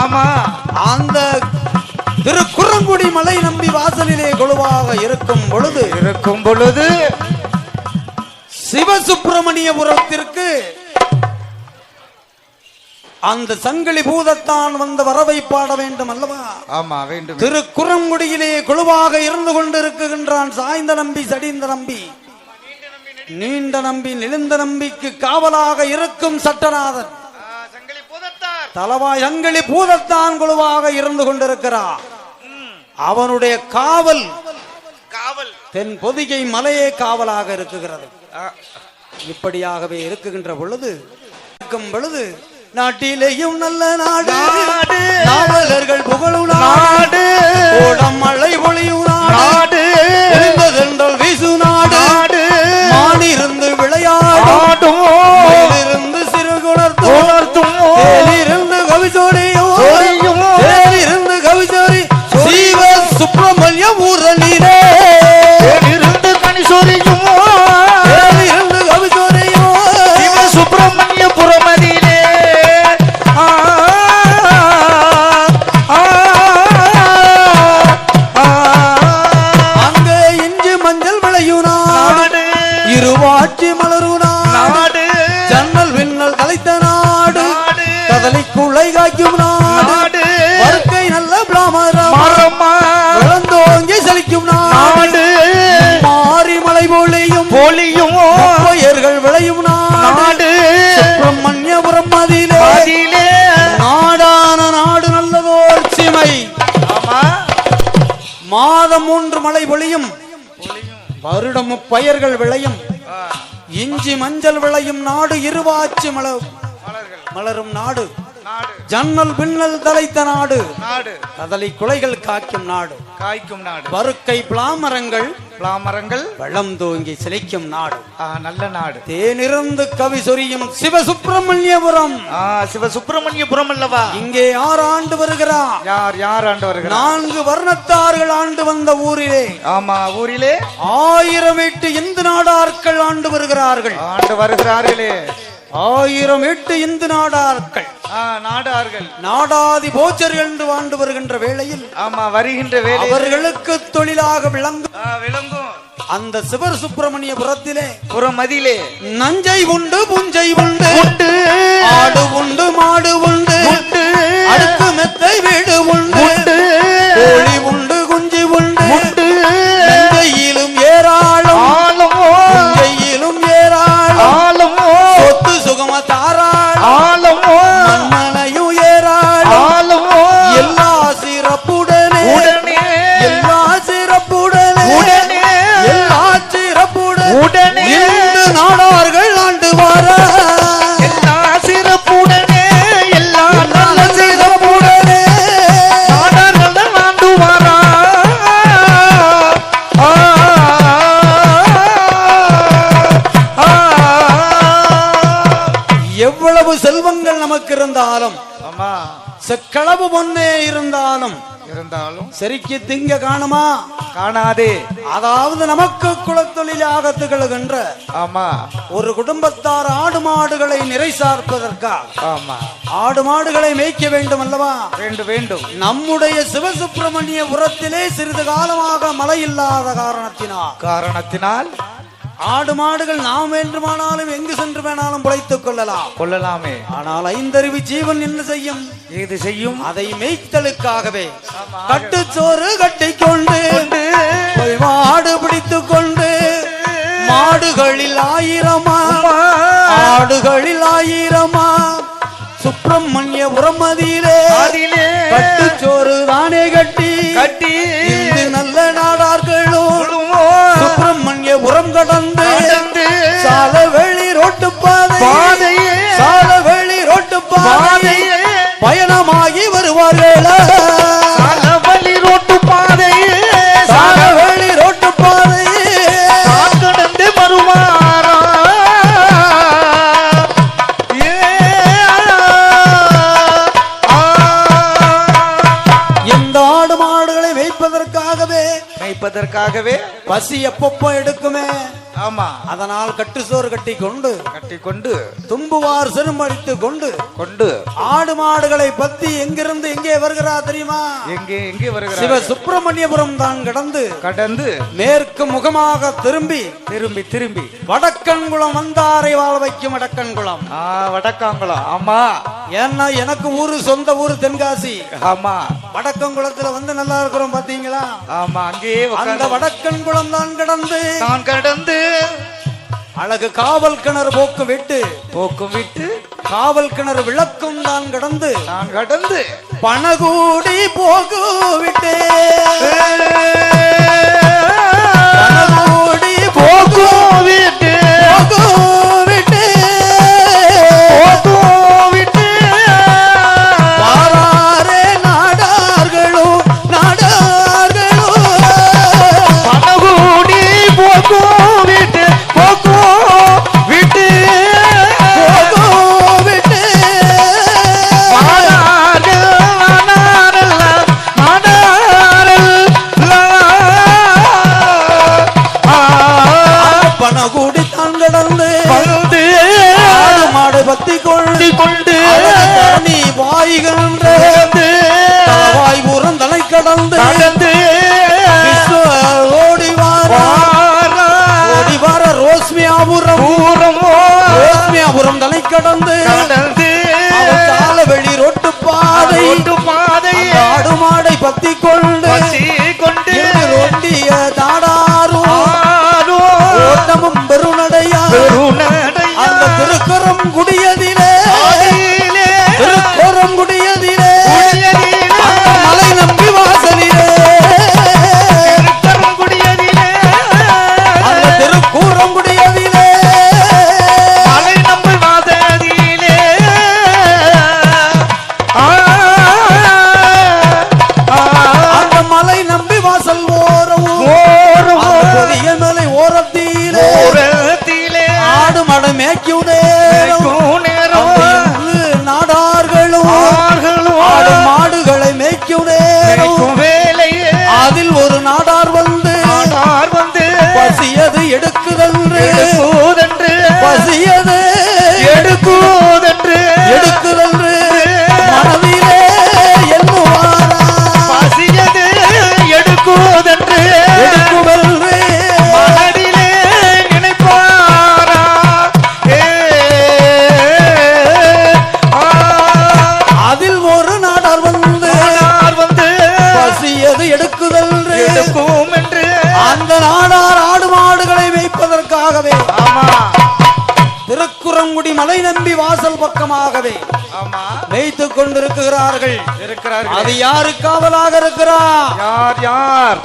ஆமா அந்த திருக்குறங்குடி மலை நம்பி வாசலிலே கொலுவாக இருக்கும் பொழுது இருக்கும் பொழுது சிவசுப்பிரமணியபுரத்திற்கு அந்த சங்கிலி பூதத்தான் வந்த வரவை பாட வேண்டும் அல்லவா? ஆமா வேண்டும். திருக்குறங்குடியிலே குழுவாக இருந்து கொண்டிருக்கின்றான் சாய்ந்த நம்பி சடிந்த நம்பி. நீண்ட நம்பி நெளிந்த நம்பிக்கு காவலாக இருக்கும் சட்டநாதன். தலவாய் சங்கிலி பூதத்தான் குழுவாக இருந்து கொண்டிருக்கிறார். அவனுடைய காவல் காவல். தென் பொதிகை மலையே காவலாக இருக்குகிறது. இப்படியாகவே இருக்குகின்ற பொழுது இருக்கும் பொழுது நாட்டிலேயும் நல்ல நாடு. நாவலர்கள் புகழும் நாடு. மழை பொழியும் நாடு. பொழியும் வருடம் பயிர்கள் விளையும். இஞ்சி மஞ்சள் விளையும் நாடு இருவாச்சி மலரும் மலரும் நாடு. ஜன்னல் பின்னல் தலைத்த நாடு. நாடு. கதலை குலைகள் காக்கும் நாடு. காய்க்கும் நாடு. பருக்கை பிளாமரங்கள் பிளாமரங்கள். வெள்ளம் தூங்கி சிலைக்கும் நாடு. நல்ல நாடு. தேனிருந்து கவி சொரியும் சிவசுப்பிரமணியபுரம். ஆ சிவ சுப்பிரமணியபுரம் அல்லவா? இங்கே யார் ஆண்டு வருகிறார் யார் யார் ஆண்டு வருகிறார் நான்கு வர்ணத்தார்கள் ஆண்டு வந்த ஊரிலே. ஆமா ஊரிலே. ஆயிரம் எட்டு இந்து நாடார்கள் ஆண்டு வருகிறார்கள். ஆண்டு வருகிறார்களே. ஆயிரம் எட்டு இந்து நாடார்கள். நாடார்கள். நாடாதி போச்சர்கள் என்று ஆண்டு வருகின்ற வேளையில் ஆமா வருகின்ற வேலை அவர்களுக்கு தொழிலாக விளங்கும் விளங்கும். அந்த சிவர் சுப்பிரமணியபுரத்திலே புறமதியிலே நஞ்சை உண்டு புஞ்சை உண்டு. உண்டு. ஆடு உண்டு மாடு உண்டு. உண்டு. அடுக்கு மெத்தை வீடு உண்டு. உண்டு. கோழி உண்டு எவ்வளவு செல்வங்கள் நமக்கு இருந்தாலும் செக்களவு பொன்னே இருந்தாலும் இருந்தாலும் செரிக்கு திங்க காணுமா? காணாதே. அதாவது நமக்கு குலத்தொழிலாக திகழ்கின்ற ஆமா. ஒரு குடும்பத்தார் ஆடு மாடுகளை நிறை சார்ப்பதற்காக ஆமா. ஆடு மாடுகளை மேய்க்க வேண்டும் அல்லவா? வேண்டும் வேண்டும். நம்முடைய சிவசுப்பிரமணிய புறத்திலே சிறிது காலமாக மழை இல்லாத காரணத்தினால் காரணத்தினால் ஆடு மாடுகள் நாம் வேண்டுமானாலும் எங்கு சென்று வேணாலும் பிழைத்துக் கொள்ளலாம். கொள்ளலாமே. ஆனால் ஐந்தறிவு ஜீவன் என்ன செய்யும்? இது செய்யும்? அதை மேய்த்தலுக்காகவே கட்டுச்சோறு கட்டிக்கொண்டு போய் மாடு பிடித்துக் கொண்டு மாடுகளில் ஆயிரமா? ஆடுகளில் ஆயிரமா? சுப்பிரமணிய அதிலே கட்டுச்சோறு தானே கட்டி கட்டி. சாலவழி ரோட்டு பாதையே. சாலவெளி ரோட்டு பாதை சால் கடந்து வருவாரா? இந்த ஆடு மாடுகளை மேய்ப்பதற்காகவே மேய்ப்பதற்காகவே பசி எப்பப்போ எடுக்குமே. ஆமா. அதனால் கட்டுசோறு கட்டி கொண்டு கட்டி கொண்டு தும்புவார் செருமடித்து கொண்டு கொண்டு. ஆடு மாடுகளை பத்தி எங்கிருந்து எங்கே வருகிறார் தெரியுமா? எங்கே எங்கே சிவ வருகிறார் சுப்பிரமணியபுரம் தான் கடந்து கடந்து மேற்கு முகமாக திரும்பி திரும்பி திரும்பி. வடக்கன்குளம் வந்தாரை வாழ வைக்கும் வடக்கன்குளம். ஆ வடக்காங்குளம். ஆமா. ஏன்னா எனக்கு ஊரு சொந்த ஊரு தென்காசி. ஆமா. வடக்கங்குளத்துல வந்து நல்லா இருக்கிறோம் பாத்தீங்களா? ஆமா அங்கேயே அந்த வடக்கன்குளம் தான் கடந்து. நான் கடந்து. அழகு காவல் கிணறு போக்கு விட்டு. போக்கும் விட்டு. காவல் கிணறு விளக்கும் தான் கடந்து. நான் கடந்து. பணகூடி போகு விட்டு. ரோஸ்மியாபுரம் பூரமோ ரோஸ்மியாபுரம் தலை கடந்து. கடந்து கால வெளி ரொட்டு பாதை ரோட்டு அந்த ஆடு மாடை பத்தி கொண்டு கொண்டு. ஓட்டமும் பெருநடையா. பெருநடையா. அந்த திருக்கரம் ஆமா. மேய்த்துக் கொண்டிருக்கிறார்கள். இருக்கிறார்கள். அது யாரு காவலாக இருக்கிறா? யார் யார்?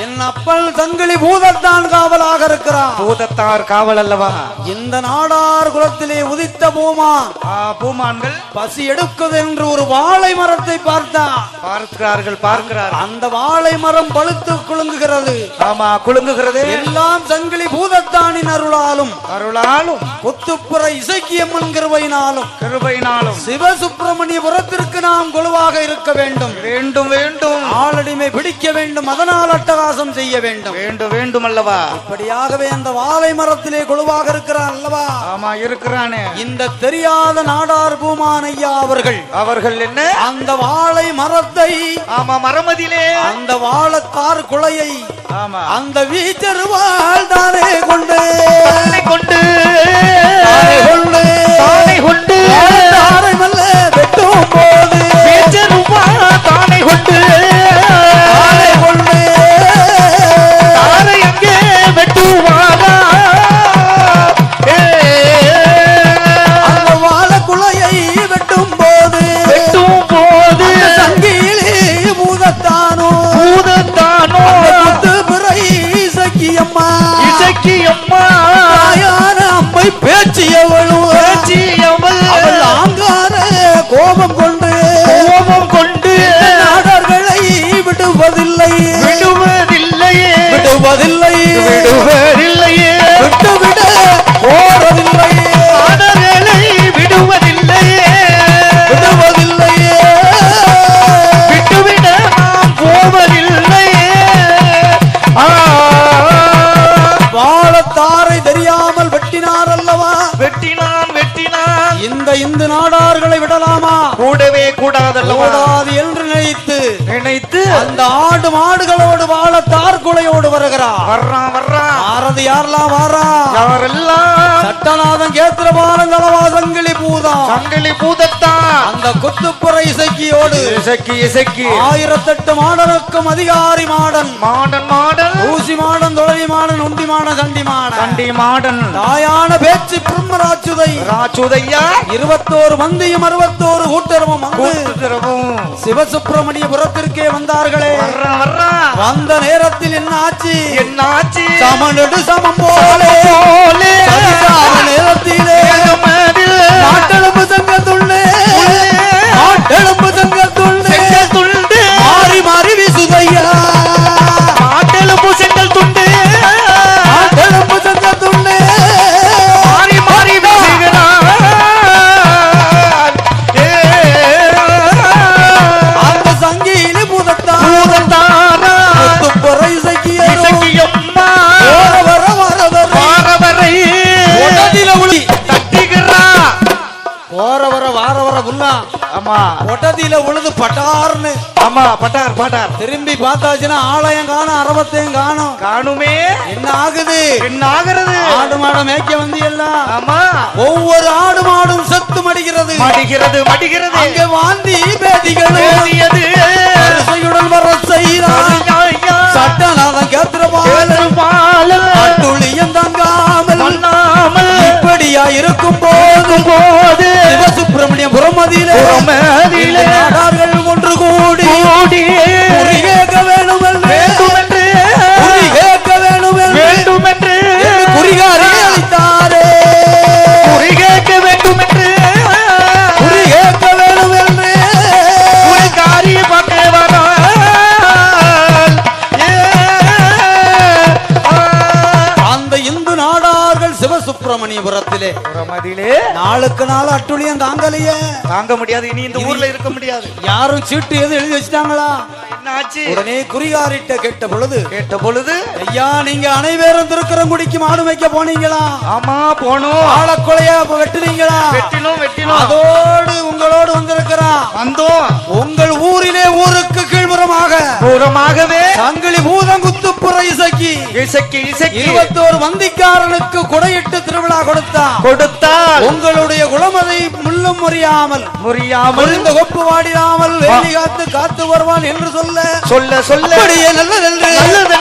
என் அப்பல் சங்கிலி பூதத்தான் காவலாக இருக்கிறான். பூதத்தார் காவல் அல்லவா? இந்த நாடார் குலத்திலே உதித்த பூமா. ஆ, பூமான்கள். பசி எடுக்குது என்று ஒரு வாழை மரத்தை பார்த்தான். பார்க்கிறார்கள் பார்க்கிறார்கள். அந்த வாழை மரம் பழுத்து குலுங்குகிறது. ஆமா குலுங்குகிறது. எல்லாம் சங்கிலி பூதத்தானின் அருளாலும். அருளாலும். கொத்துப்புற இசைக்கியம்மன் கிருபையினாலும் கிருபையினாலும். சிவசுப்பிரமணியபுரத்திற்கு நாம் குழுவாக இருக்க வேண்டும். வேண்டும் வேண்டும். ஆளடிமை பிடிக்க வேண்டும். அதனால் அட்டகாசம் செய்ய வேண்டும். வேண்டும் வேண்டும் அல்லவா இப்படியாகவே அந்த வாழை மரத்திலே குழுவாக இருக்கிறான் அல்லவா? ஆமா இருக்கிறானே. இந்த தெரியாத நாடார் பூமான் ஐயா அவர்கள். அவர்கள் என்ன? அந்த வாழை மரத்தை ஆமா மரமதிலே. அந்த வாழத்தார் குலையை ஆமா. அந்த வீச்சருவாள் தானே கொண்டு கொண்டு இசக்கி கூடாது என்று நினைத்து நினைத்து அந்த ஆடு மாடுகளோடு வாழ தார்குலையோடு வருகிறார். வர்றான் வர்றான். ஆறது யாரெல்லாம் வாரா? யாரெல்லாம்? சட்டநாதன் கேத்திரபாலம் தலவா சங்கிலி பூதம் சங்கிலி பூதத்தான் அந்த குத்துப்புற இசைக்கியோடு இசக்கி இசக்கி. ஆயிரத்தெட்டு மாடனுக்கும் அதிகாரி மாடன். மாடன் மாடன். ஊசி மாடன் தொழவி மாடன் உண்டி மாடன் கண்டி மாடன். கண்டி மாடன். தாயான பேச்சு பிரம்மராட்சுதை ராச்சுதையா? இருபத்தோரு மந்தியும் அறுபத்தோரு கூட்டுறவும் சிவசுப்பிரமணியபுரத்திற்கே வந்தார்களே. வர்றான் வர்றான் வந்த நேரத்தில் என்ன ஆச்சு? என்னாச்சு சமனடு સમ બોલે. સમ பட்டார் பட்டார். திரும்பி பார்த்தாச்சுன்னா ஆலயம் காணும் அரவத்தையும் காணும். காணுமே. என்ன ஆகுது? என்ன ஆகிறது? ஆடு மாட மேய்க்க வந்து எல்லாம் ஆமா. ஒவ்வொரு ஆடு மாடும் செத்து மடிகிறது. மடிகிறது மடிகிறது. அங்கே வாந்தி பேசியது வரிசையுடன் வர செய்கிறான் சட்டநாதன் கேத்திரபால அட்டுளியம் தங்காமல் இப்படியா இருக்கும் போதும் போது சிவசுப்பிரமணிய புறமதியிலே. புறமதியிலே. சிவசுப்பிரமணியபுரத்திலே புறமதியிலே நாளுக்கு நாள் அட்டுழியம் தாங்கலையே. தாங்க முடியாது. இனி இந்த ஊர்ல இருக்க முடியாது. யாரும் சீட்டு எதுவும் எழுதி வச்சிட்டாங்களா? என்னாச்சு உடனே குறிகாரிட்ட கேட்ட பொழுது கேட்ட பொழுது ஐயா நீங்க அனைவரும் திருக்கரங்குடிக்கு மாடு வைக்க போனீங்களா? ஆமா போனோம். ஆளக்கொலையா இப்ப வெட்டுனீங்களா? வெட்டினோம் வெட்டினோம். அதோடு உங்களோடு வந்திருக்கிறான் வந்தோம். உங்கள் ஊரிலே ஊருக்கு கீழ்புறமாக தூரமாகவே சங்கிலி பூதம் குத்துப்புற இசைக்கு இசக்கி இசக்கி. இருபத்தோரு வந்திக்காரனுக்கு குடையிட்டு திருவிழா கொடுத்தான். கொடுத்தால் உங்களுடைய குளமதை முள்ளும் முறியாமல் முறியாமல். முறிந்த கொப்பு வாடிடாமல் வேலி காத்து காத்து வருவான் என்று சொல்ல சொல்ல சொல்ல. நல்லது